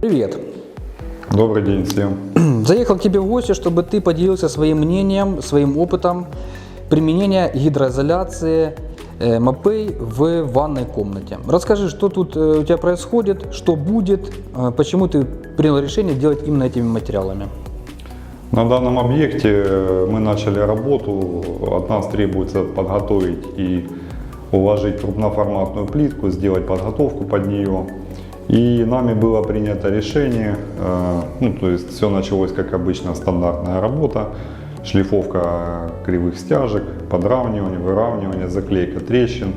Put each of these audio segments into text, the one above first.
Привет. Добрый день всем. Заехал к тебе в гости, чтобы ты поделился своим мнением, своим опытом применения гидроизоляции э, МАПей в ванной комнате. Расскажи, что тут э, у тебя происходит, что будет, э, почему ты принял решение делать именно этими материалами. На данном объекте мы начали работу. От нас требуется подготовить и уложить крупноформатную плитку, сделать подготовку под нее. И нами было принято решение, э, ну то есть все началось как обычно стандартная работа, шлифовка кривых стяжек, подравнивание, выравнивание, заклейка трещин.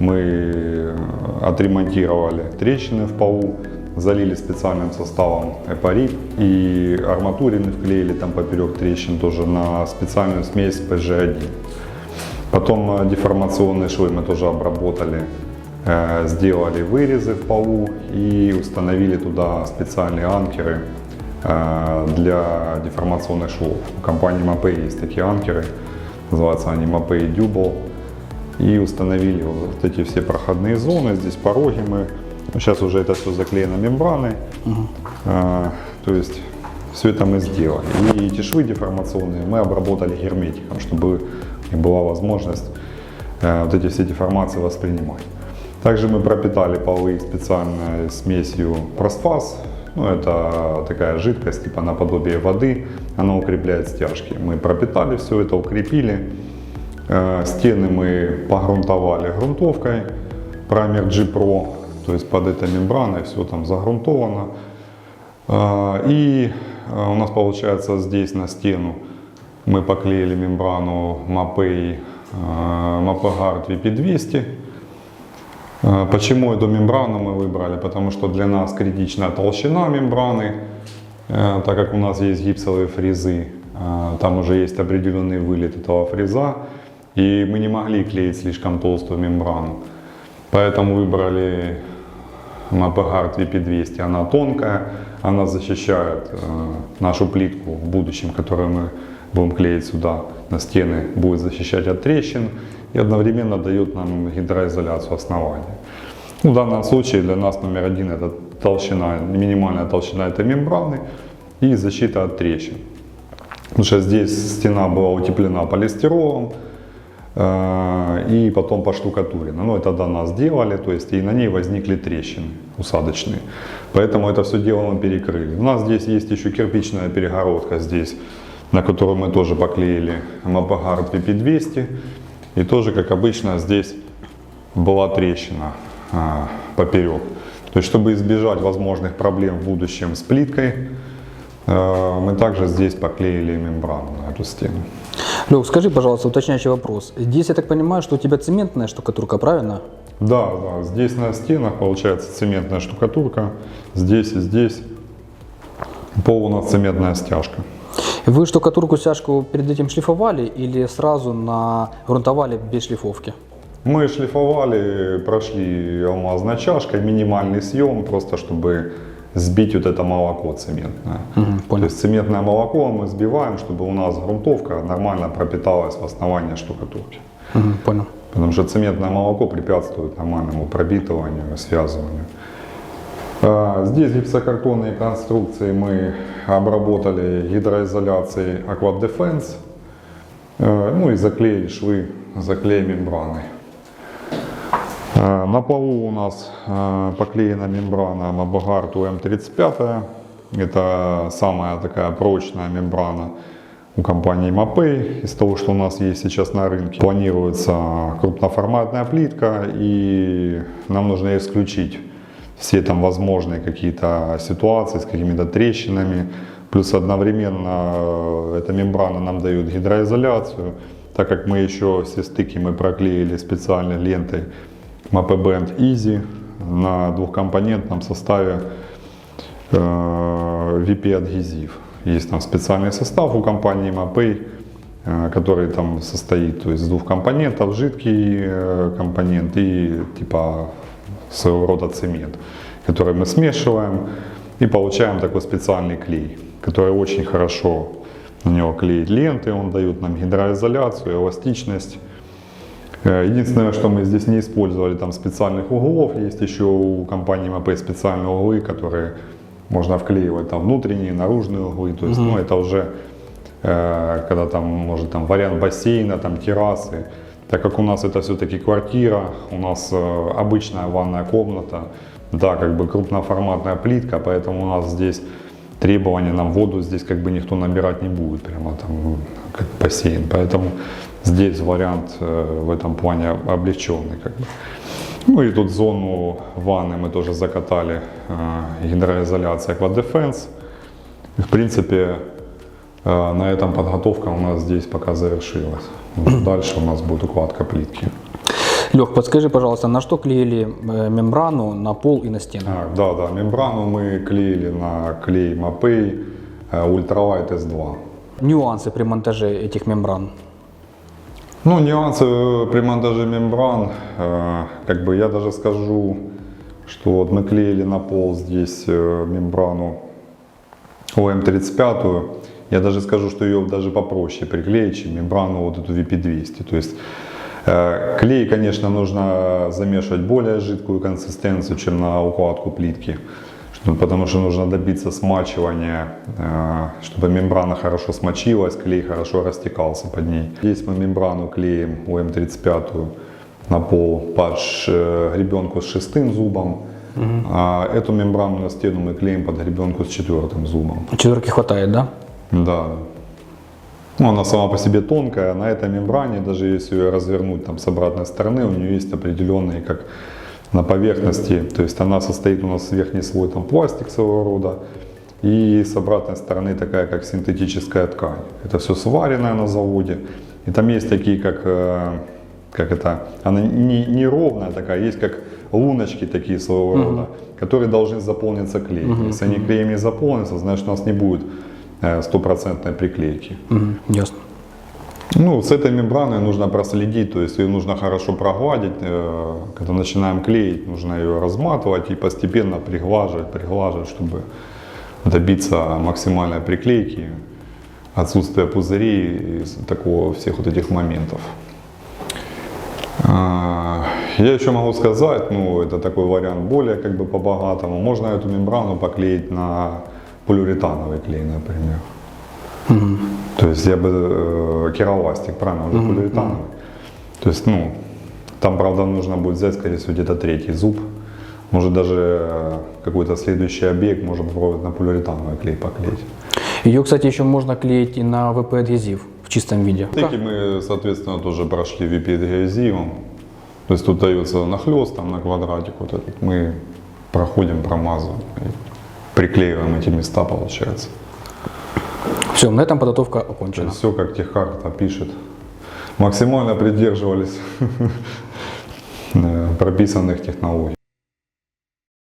Мы э, отремонтировали трещины в полу, залили специальным составом эпарит и арматурины вклеили там поперек трещин тоже на специальную смесь PG1. Потом э, деформационные швы мы тоже обработали, сделали вырезы в полу и установили туда специальные анкеры э, для деформационных швов. У компании Mapei есть такие анкеры, называются они Mapei Dubal. И установили вот эти все проходные зоны, здесь пороги мы. Ну, Сейчас уже это все заклеено мембраной. Э, То есть все это мы сделали. И эти швы деформационные мы обработали герметиком, чтобы была возможность э, вот эти все деформации воспринимать. Также мы пропитали полы специальной смесью Просфас. Ну, это такая жидкость, типа наподобие воды. Она укрепляет стяжки. Мы пропитали все это, укрепили. Э, Стены мы погрунтовали грунтовкой Primer G Pro, то есть под этой мембраной все там загрунтовано. Э, И э, у нас получается здесь на стену мы поклеили мембрану Mapei Mapegard VP200. Э, Почему эту мембрану мы выбрали? Потому что для нас критична толщина мембраны, э, так как у нас есть гипсовые фрезы, э, там уже есть определенный вылет этого фреза, и мы не могли клеить слишком толстую мембрану. Поэтому выбрали Mapegard VP200. Она тонкая, она защищает э, нашу плитку в будущем, которую мы будем клеить сюда на стены, будет защищать от трещин и одновременно дает нам гидроизоляцию основания. Ну, в данном случае для нас номер один это толщина, минимальная толщина этой мембраны и защита от трещин. Потому что здесь стена была утеплена полистиролом э, и потом поштукатурена. Ну, это давно сделали, то есть и на ней возникли трещины усадочные. Поэтому это все дело мы перекрыли. У нас здесь есть еще кирпичная перегородка здесь, на которую мы тоже поклеили Mapegard PP200. И тоже, как обычно, здесь была трещина а, поперек. То есть, чтобы избежать возможных проблем в будущем с плиткой, э, мы также здесь поклеили мембрану на эту стену. Лех, скажи, пожалуйста, уточняющий вопрос. Здесь я так понимаю, что у тебя цементная штукатурка, правильно? Да, да, здесь на стенах получается цементная штукатурка, здесь и здесь пол у нас цементная стяжка. Вы штукатурку стяжку перед этим шлифовали или сразу на грунтовали без шлифовки? Мы шлифовали, прошли алмазной чашкой, минимальный съем, просто чтобы сбить вот это молоко цементное. То понял. есть цементное молоко мы сбиваем, чтобы у нас грунтовка нормально пропиталась в основание штукатурки. Мгм, понял. Потому что цементное молоко препятствует нормальному пробитыванию, связыванию. А, Здесь гипсокартонные конструкции мы обработали гидроизоляцией Aqua Defense. Э, Ну и заклеили швы, заклеим мембраной. Э, На полу у нас поклеена мембрана Mabogard UM35. Это самая такая прочная мембрана у компании Mapei. Из того, что у нас есть сейчас на рынке, планируется крупноформатная плитка, и нам нужно исключить все там возможные какие-то ситуации с какими-то трещинами. Плюс одновременно э, эта мембрана нам дает гидроизоляцию, так как мы еще все стыки мы проклеили специальной лентой Mape Band Easy на двухкомпонентном составе э, VP-адгезив. Есть там специальный состав у компании Mapei, э, который там состоит то есть, из двух компонентов, жидкий компонент и типа своего рода цемент, который мы смешиваем и получаем такой специальный клей, который очень хорошо на него клеит ленты, он дает нам гидроизоляцию, эластичность. Э, Единственное, что мы здесь не использовали там специальных углов, есть еще у компании МАП специальные углы, которые можно вклеивать там внутренние, наружные углы. То есть, ну, это уже э, когда там, может, там вариант бассейна, там террасы. Так как у нас это все-таки квартира, у нас э, обычная ванная комната, да, как бы крупноформатная плитка, поэтому у нас здесь требования нам воду здесь как бы никто набирать не будет, прямо там ну, как бассейн. Поэтому здесь вариант э, в этом плане облегченный. Как бы. Ну и тут зону ванны мы тоже закатали, э, гидроизоляция Aquadefense. И, В принципе, на этом подготовка у нас здесь пока завершилась. Дальше у нас будет укладка плитки. Лех, подскажи, пожалуйста, на что клеили э, мембрану на пол и на стены? А, да, да, мембрану мы клеили на клей Mapei э, Ultralight S2. Нюансы при монтаже этих мембран. Ну, нюансы э, при монтаже мембран, э, как бы я даже скажу, что вот мы клеили на пол здесь э, мембрану ОМ-35, я даже скажу, что ее даже попроще приклеить, чем мембрану вот эту VP200. То есть э, клей, конечно, нужно замешивать более жидкую консистенцию, чем на укладку плитки, потому что нужно добиться смачивания, э, чтобы мембрана хорошо смочилась, клей хорошо растекался под ней. Здесь мы мембрану клеим ОМ-35 на пол под э, гребенку с шестым зубом, а эту мембрану на стену мы клеим под гребенку с четвертым зубом. Четверки хватает, да? Да. Ну, она сама по себе тонкая, на этой мембране, даже если ее развернуть там с обратной стороны, у нее есть определенные, как на поверхности, то есть она состоит у нас верхний слой там пластик своего рода, и с обратной стороны такая, как синтетическая ткань. Это все сваренное на заводе, и там есть такие, как, э, как это, она не, не ровная такая, есть как луночки такие своего рода, которые должны заполниться клеем. Если они клеем не заполнятся, значит у нас не будет стопроцентной приклейки. Мгм, ясно. Ну, с этой мембраной нужно проследить, то есть ее нужно хорошо прогладить. э, Когда начинаем клеить, нужно ее разматывать и постепенно приглаживать, приглаживать, чтобы добиться максимальной приклейки, отсутствия пузырей и такого всех вот этих моментов. А, Я еще могу сказать, ну, это такой вариант более как бы по-богатому. Можно эту мембрану поклеить на полиуретановый клей, например. То есть я бы э, кераластик, правильно, уже полиуретановый. То есть, ну, там, правда, нужно будет взять, скорее всего, где-то третий зуб. Может даже э, какой-то следующий объект можно попробовать на полиуретановый клей поклеить. Ее, кстати, еще можно клеить и на ВП-адгезив в чистом виде. Стыки мы, соответственно, тоже прошли VP-адгезивом. То есть тут дается нахлест там на квадратик вот этот. Мы проходим, промазываем приклеиваем эти места, получается. Все, на этом подготовка То окончена. все, как техкарта пишет. Максимально придерживались э, прописанных технологий.